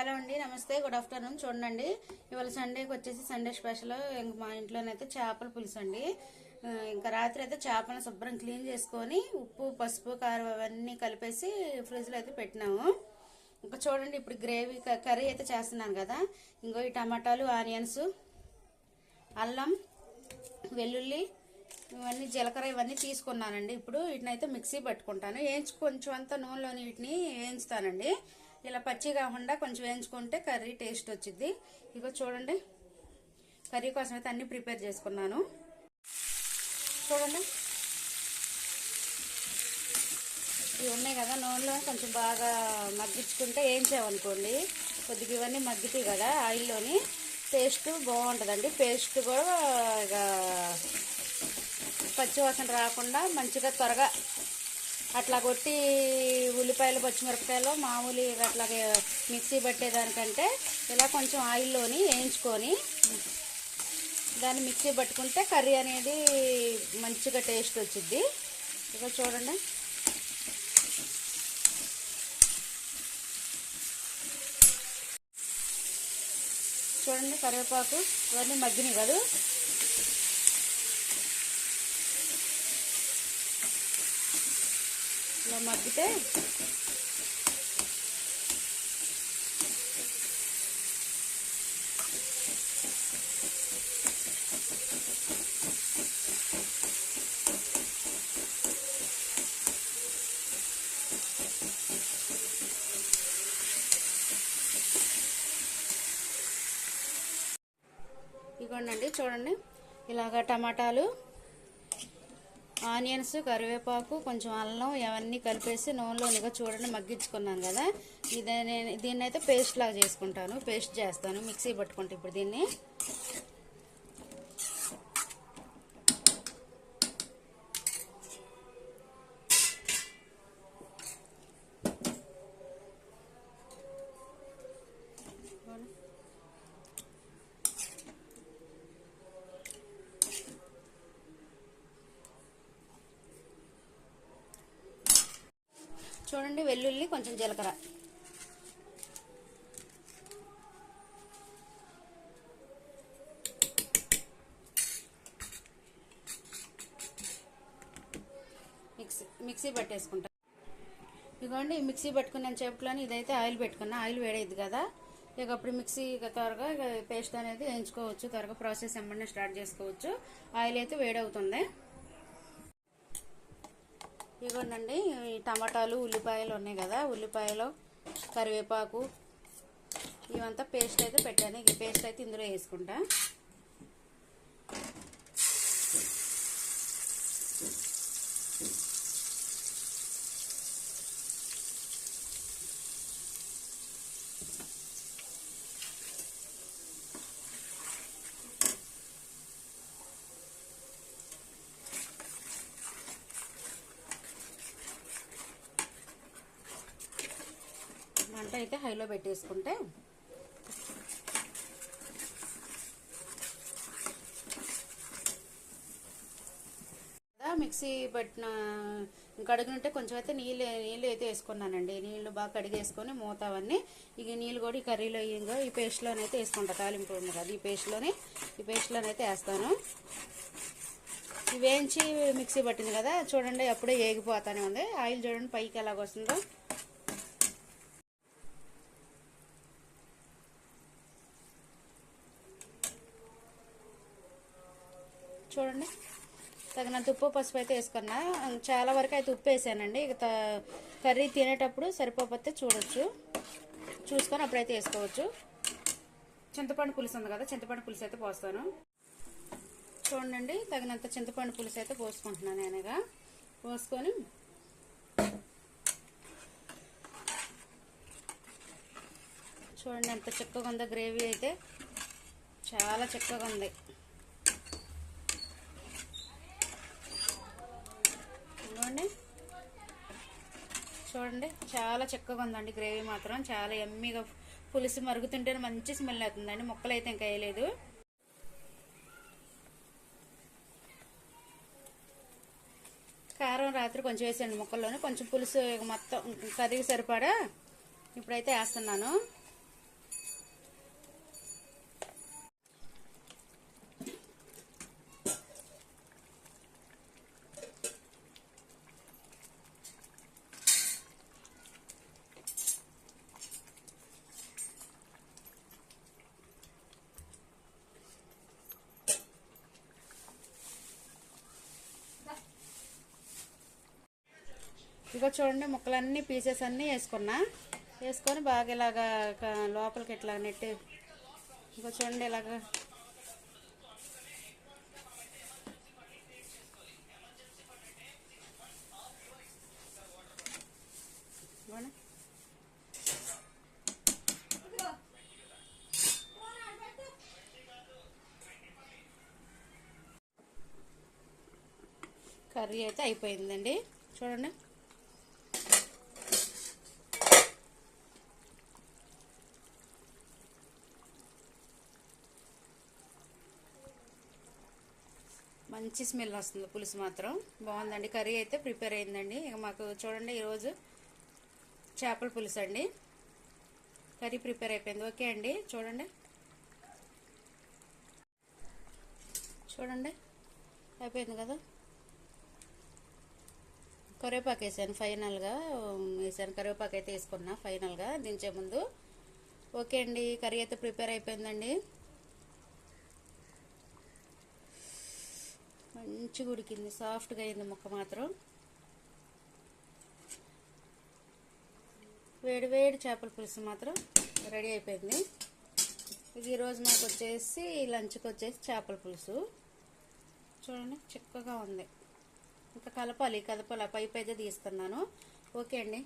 Hello అండి నమస్తే good afternoon. చూడండి ఇవాళ సండేకి వచ్చేసి సండే స్పెషల్ ఇంక మా ఇంట్లోనైతే చేపల పులుసు అండి. ఇంకా రాత్రి అయితే చేపలను శుభ్రం క్లీన్ చేసుకొని ఉప్పు పసుపు కారం అవన్నీ కలిపేసి ఫ్రిడ్జ్లో అయితే పెట్టినాము. ఇంకా చూడండి ఇప్పుడు గ్రేవీ క- కర్రీ అయితే చేస్తున్నాను కదా. ఇంకో ఈ టమాటాలు ఆనియన్స్ అల్లం వెల్లుల్లి ఇవన్నీ జీలకర్ర ఇవన్నీ తీసుకున్నానండి. ఇప్పుడు వీటిని అయితే మిక్సీ పట్టుకుంటాను. వేయించు కొంచెం అంతా నూనెలోని వీటిని వేయించుతానండి ఇలా పచ్చి కాకుండా కొంచెం వేయించుకుంటే కర్రీ టేస్ట్ వచ్చింది ఇగో చూడండి. కర్రీ కోసం అయితే అన్ని ప్రిపేర్ చేసుకున్నాను. చూడండి. ఇవి ఉన్నాయి కదా నూనెలో కొంచెం బాగా మగ్గించుకుంటే వేయించామనుకోండి కొద్దిగా ఇవన్నీ మగ్గుతాయి కదా ఆయిల్లోని. టేస్ట్ బాగుంటుందండి. పేస్ట్ కూడా ఇక పచ్చివాసన రాకుండా మంచిగా త్వరగా అట్లా కొట్టి ఉల్లిపాయలు పచ్చిమిరపకాయలు మామూలు అట్లాగే మిక్సీ పట్టేదానికంటే ఇలా కొంచెం ఆయిల్లోని వేయించుకొని దాన్ని మిక్సీ పట్టుకుంటే కర్రీ అనేది మంచిగా టేస్ట్ వచ్చింది ఇక చూడండి. చూడండి కరివేపాకు ఇవన్నీ మగ్గినాయి కదా? ఇలా మగ్గితే ఇదిగోండి చూడండి ఇలాగ టమాటాలు ఆనియన్స్ కరివేపాకు కొంచెం అల్లం ఇవన్నీ కలిపేసి నూనెలోనిగా చూడండి మగ్గించుకున్నాను కదా. ఇది నేను దీన్ని అయితే పేస్ట్ లాగా చేసుకుంటాను పేస్ట్ చేస్తాను మిక్సీ పట్టుకుంటే ఇప్పుడు దీన్ని. చూడండి వెల్లుల్లి కొంచెం జీలకర్ర. మిక్సీ మిక్సీ పట్టేసుకుంటా. ఇదిగోండి మిక్సీ పెట్టుకున్న చేపట్లోని ఇదైతే ఆయిల్ పెట్టుకున్నా ఆయిల్ వేడైద్ది కదా. ఇక అప్పుడు మిక్సీ త్వరగా ఇక పేస్ట్ అనేది వేయించుకోవచ్చు త్వరగా ప్రాసెస్ ఎమ్మన్నా స్టార్ట్ చేసుకోవచ్చు. ఆయిల్ అయితే వేడవుతుంది. ఇదిగోండి ఈ టమాటాలు ఉల్లిపాయలు ఉన్నాయి కదా ఉల్లిపాయలు కరివేపాకు ఇవంతా పేస్ట్ అయితే పెట్టాను. ఈ పేస్ట్ అయితే ఇందులో వేసుకుంటా. అయితే హైలో పెట్టేసుకుంటే కదా మిక్సీ పట్టిన కడుగునుంటే కొంచెం అయితే నీళ్ళు నీళ్ళు అయితే వేసుకున్నానండి. నీళ్ళు బాగా కడిగేసుకొని మూత అవన్నీ ఇక నీళ్ళు కూడా ఈ కర్రీలో ఇంకా ఈ పేస్ట్లోనైతే వేసుకుంటా తాలింపు ఉంది కదా ఈ పేస్ట్లోని ఈ పేస్ట్లోనైతే వేస్తాను. వేయించి మిక్సీ పట్టింది కదా చూడండి అప్పుడే ఏగిపోతానే ఉంది. ఆయిల్ చూడండి పైకి ఎలాగొస్తుందో. చూడండి. తగినంత ఉప్పు పసుపు అయితే వేసుకున్నా. చాలా వరకు అయితే ఉప్పు వేసానండి. ఇక కర్రీ తినేటప్పుడు సరిపోతే చూడొచ్చు. చూసుకొని అప్పుడైతే వేసుకోవచ్చు. చింతపండు పులుసు ఉంది కదా చింతపండు పులుసు అయితే పోస్తాను. చూడండి తగినంత చింతపండు పులుసు అయితే పోసుకుంటున్నాను నేనగా. పోసుకొని చూడండి ఎంత చక్కగా ఉందో గ్రేవీ అయితే. చాలా చక్కగా ఉంది ఇదిగోండి చూడండి. చాలా చిక్కగా ఉందండి గ్రేవీ మాత్రం. చాలా ఎమ్మిగా పులుసు మరుగుతుంటేనే మంచి స్మెల్ అవుతుందండి. ముక్కలు అయితే ఇంకా వేయలేదు. కారం రాత్రి కొంచెం వేసాను ముక్కల్లోనే. కొంచెం పులుసు మొత్తం కర్రీకి సరిపడా. ఇప్పుడైతే వేస్తున్నాను. ఇగో చూడండి ముక్కలన్నీ పీసెస్ అన్నీ వేసుకున్నా. వేసుకొని బాగా ఇలాగా లోపలికి ఇట్లా నెట్టి ఇగో చూడండి ఇలాగా. కర్రీ అయితే అయిపోయిందండి. చూడండి. మంచి స్మెల్ వస్తుంది పులుసు మాత్రం. బాగుందండి. కర్రీ అయితే ప్రిపేర్ అయిందండి. ఇక మాకు చూడండి ఈరోజు చేపల పులుసు అండి. కర్రీ ప్రిపేర్ అయిపోయింది. ఓకే అండి. చూడండి. చూడండి. అయిపోయింది కదా? కరివేపాకు వేసాను. ఫైనల్గా వేసాను. కరివేపాకు అయితే వేసుకున్నా. ఫైనల్గా దించే ముందు. ఓకే అండి. కర్రీ అయితే ప్రిపేర్ అయిపోయిందండి. మంచిగా ఉడికింది సాఫ్ట్గా అయింది ముక్క మాత్రం. వేడి వేడి చేపల పులుసు మాత్రం రెడీ అయిపోయింది. ఇది ఈరోజు మాకు వచ్చేసి లంచ్కి వచ్చేసి చేపల పులుసు. చూడండి చిక్కగా ఉంది. ఇంకా కలపాలి కలపాలి. పైపు అయితే తీస్తున్నాను. ఓకే అండి.